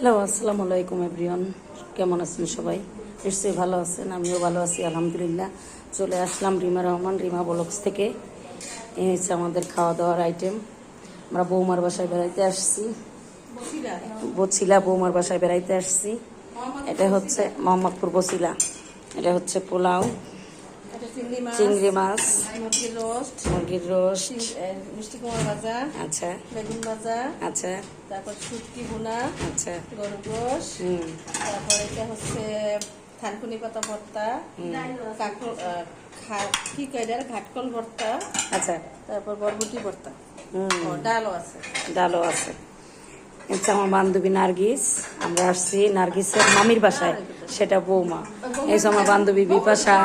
Hello আসসালামু আলাইকুম everyone. কেমন আছেন সবাই? নিশ্চয়ই ভালো আছেন আমিও ভালো আছি আলহামদুলিল্লাহ। চলে আসলাম রিমা রহমান রিমা ব্লগস থেকে। এই হচ্ছে আমাদের খাওয়া দাওয়ার আইটেম আমরা বৌমার বাসায় বেড়াইতে আসছি। বছিলা বৌমার বাসায় বেড়াইতে আসছি। এটা হচ্ছে মোহাম্মদপুর বছিলা। এটা হচ্ছে পোলাও। চিংড়ি মাছ মুরগির রোস্ট মুরগির রোস্ট মিষ্টি কুমার ভাজা আচ্ছা বেগুন ভাজা আচ্ছা তারপর শুটকি ভুনা আচ্ছা গরুর হুম তারপর এটা হচ্ছে থানকুনি পাতা ভর্তা কাকল কি কয়? ঘাটকল ভর্তা আচ্ছা তারপর বরবটি ভর্তা ডালও আছে ডালও আছে হচ্ছে আমার বান্ধবী নার্গিস আমরা আসছি নার্গিসের মামির বাসায় সেটা বৌমা। এই আমার বান্ধবী বিপাশা।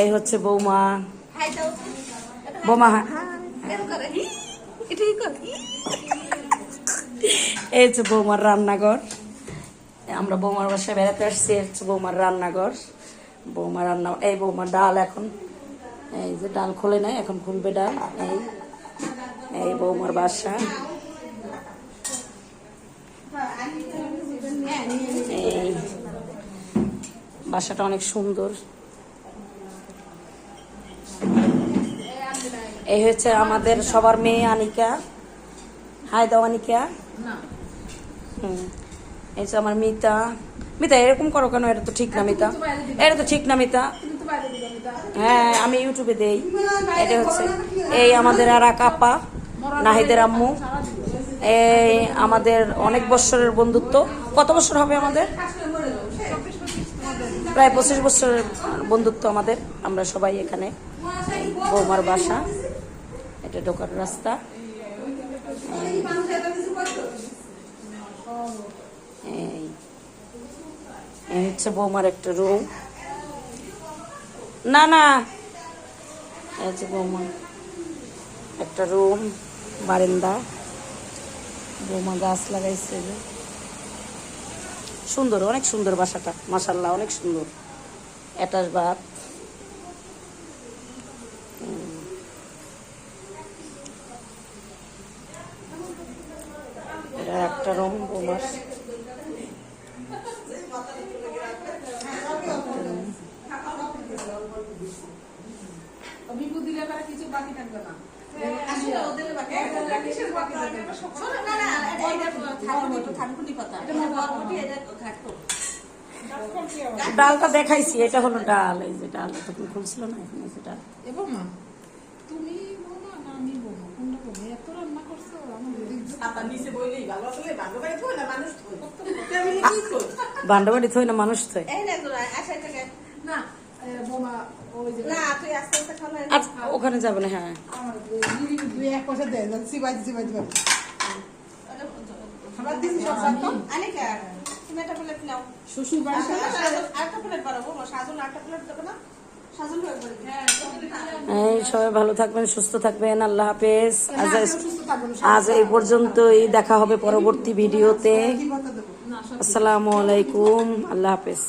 এই হচ্ছে বৌমা। বৌমা হ্যাঁ। এই হচ্ছে বৌমার রান্নাঘর। আমরা বৌমার বাসায় বেড়াতে আসছি এই হচ্ছে বৌমার রান্নাঘর। বৌমা রান্না এই বৌমার ডাল এখন। এই যে ডাল খোলে নাই এখন খুলবে ডাল। এই এই বৌমার বাসা। এই বাসাটা অনেক সুন্দর। এই হচ্ছে আমাদের সবার মেয়ে আনিকা। হাই দাও আনিকা। হুম। এই হচ্ছে আমার মিতা। মিতা এরকম করো কেন? এটা তো ঠিক না মিতা। এটা তো ঠিক না মিতা। হ্যাঁ আমি ইউটিউবে দেই। এটা হচ্ছে এই আমাদের আর এক আপা নাহিদের আম্মু। এই আমাদের অনেক বছরের বন্ধুত্ব। কত বছর হবে আমাদের? প্রায় পঁচিশ বছরের বন্ধুত্ব আমাদের। আমরা সবাই এখানে বৌমার বাসা। এটা ঢোকার রাস্তা। এই। হচ্ছে বৌমার একটা রুম। না না। এই হচ্ছে বৌমার একটা রুম, বারান্দা। বৌমা গাছ লাগাইছে যে। সুন্দর, অনেক সুন্দর বাসাটা। মাসাল্লাহ অনেক সুন্দর। Attach bath um. এটা একটা রুম বৌমার বিপদ দিলে তারা কিছু বাকি থাকবে না আসলে ওদের বাকি শোনো, না, না, এটা- এটা থানকুনি- থানকুনি পাতা। এটা বরবটি, এটা ঘাটকল। ডালটা দেখাইছি এটা হলো ডাল এই যে ডাল তখন খুলছিল না এখন ডাল এবং খাবার দিছি সব জানতো আনিকা, তুমি একটা প্লেট নাও। শ্বশুর বাড়ি আরেকটা প্লেট বাড়াবো, সাজল আরেকটা প্লেট দেবে না? সাজল হয়ে পড়বে। এই সবাই ভালো থাকবেন সুস্থ থাকবেন। আল্লাহ হাফেজ। আজ এই পর্যন্তই। দেখা হবে পরবর্তী ভিডিওতে আসসালামু আলাইকুম। আল্লাহ হাফেজ।